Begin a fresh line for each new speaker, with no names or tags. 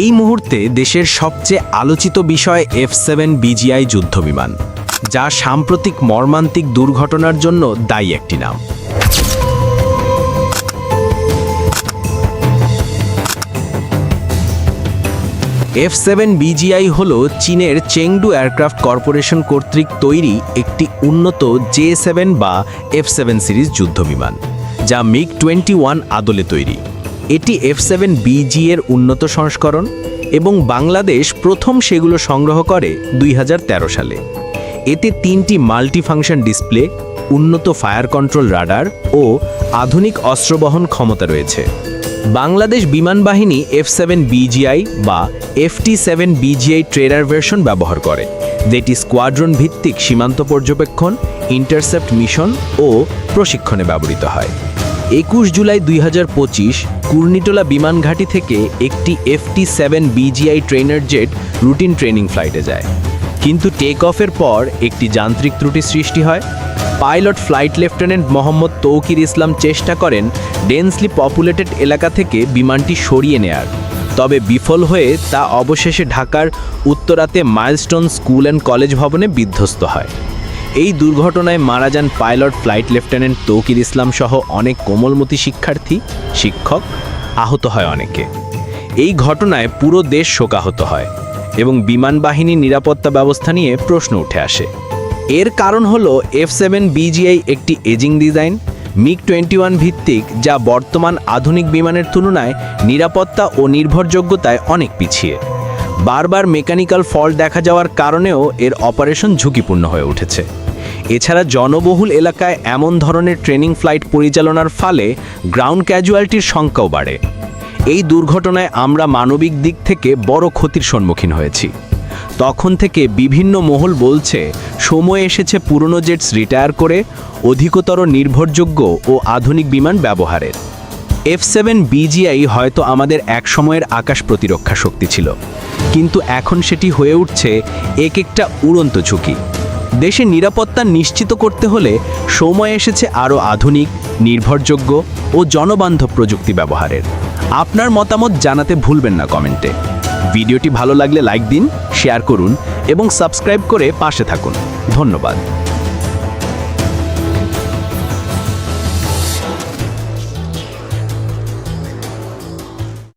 এই মুহূর্তে দেশের সবচেয়ে আলোচিত বিষয় এফ সেভেন বিজিআই যুদ্ধবিমান, যা সাম্প্রতিক মর্মান্তিক দুর্ঘটনার জন্য দায়ী একটি নাম। এফ সেভেন বিজিআই হল চীনের চেংডু এয়ারক্রাফট কর্পোরেশন কর্তৃক তৈরি একটি উন্নত জে সেভেন বা এফ সেভেন সিরিজ যুদ্ধবিমান, যা মিগ টোয়েন্টি ওয়ান আদলে তৈরি। এটি এফ সেভেন বিজি এর উন্নত সংস্করণ এবং বাংলাদেশ প্রথম সেগুলো সংগ্রহ করে দুই হাজার তেরো সালে। এতে তিনটি মাল্টিফাংশন ডিসপ্লে উন্নত ফায়ার কন্ট্রোল রাডার ও আধুনিক অস্ত্রবহন ক্ষমতা রয়েছে। বাংলাদেশ বিমান বাহিনী এফ সেভেন বিজিআই বা FT seven BGI trader version ব্যবহার করে। যেটি স্কোয়াড্রন ভিত্তিক সীমান্ত পর্যবেক্ষণ ইন্টারসেপ্ট মিশন ও প্রশিক্ষণে ব্যবহৃত হয়। একুশ জুলাই দুই হাজার পঁচিশ কুর্নিটোলা বিমান ঘাঁটি থেকে একটি FT seven BGI trainer jet routine training ফ্লাইটে যায়। কিন্তু টেক অফের পর একটি যান্ত্রিক ত্রুটি সৃষ্টি হয়। Pilot flight lieutenant Mohammad Tauqir Islam চেষ্টা করেন ডেন্সলি পপুলেটেড এলাকা থেকে বিমানটি সরিয়ে নেয়ার। তবে বিফল হয়ে তা অবশেষে ঢাকার উত্তরাতে মাইলস্টোন স্কুল অ্যান্ড কলেজ ভবনে বিধ্বস্ত হয়। এই দুর্ঘটনায় মারা যান pilot, flight lieutenant Tauqir Islam সহ অনেক কোমলমতি শিক্ষার্থী, শিক্ষক আহত হয় অনেকে। এই ঘটনায় পুরো দেশ শোকাহত হয় এবং বিমান বাহিনীর নিরাপত্তা ব্যবস্থা নিয়ে প্রশ্ন উঠে আসে। এর কারণ হলো এফ সেভেন বিজিআই একটি ageing design MiG twenty one ভিত্তিক, যা বর্তমান আধুনিক বিমানের তুলনায় নিরাপত্তা ও নির্ভরযোগ্যতায় অনেক পিছিয়ে। বারবার মেকানিক্যাল ফল্ট দেখা যাওয়ার কারণেও এর অপারেশন ঝুঁকিপূর্ণ হয়ে উঠেছে। এছাড়া জনবহুল এলাকায় এমন ধরনের ট্রেনিং ফ্লাইট পরিচালনার ফলে গ্রাউন্ড ক্যাজুয়ালিটির সংখ্যাও বাড়ে। এই দুর্ঘটনায় আমরা মানবিক দিক থেকে বড় ক্ষতির সম্মুখীন হয়েছি। তখন থেকে বিভিন্ন মহল বলছে, সময় এসেছে পুরনো জেটস রিটায়ার করে, অধিকতর নির্ভরযোগ্য ও আধুনিক বিমান ব্যবহারের। এফ সেভেন বিজিআই হয়তো আমাদের এক সময়ের আকাশ প্রতিরক্ষা শক্তি ছিল। কিন্তু এখন সেটি হয়ে উঠছে এক একটা উড়ন্ত ঝুঁকি। দেশের নিরাপত্তা নিশ্চিত করতে হলে সময় এসেছে আরও আধুনিক, নির্ভরযোগ্য ও জনবান্ধব প্রযুক্তি ব্যবহারের। আপনার মতামত জানাতে ভুলবেন না কমেন্টে। ভিডিওটি ভালো লাগলে লাইক দিন, শেয়ার করুন এবং সাবস্ক্রাইব করে পাশে থাকুন। ধন্যবাদ।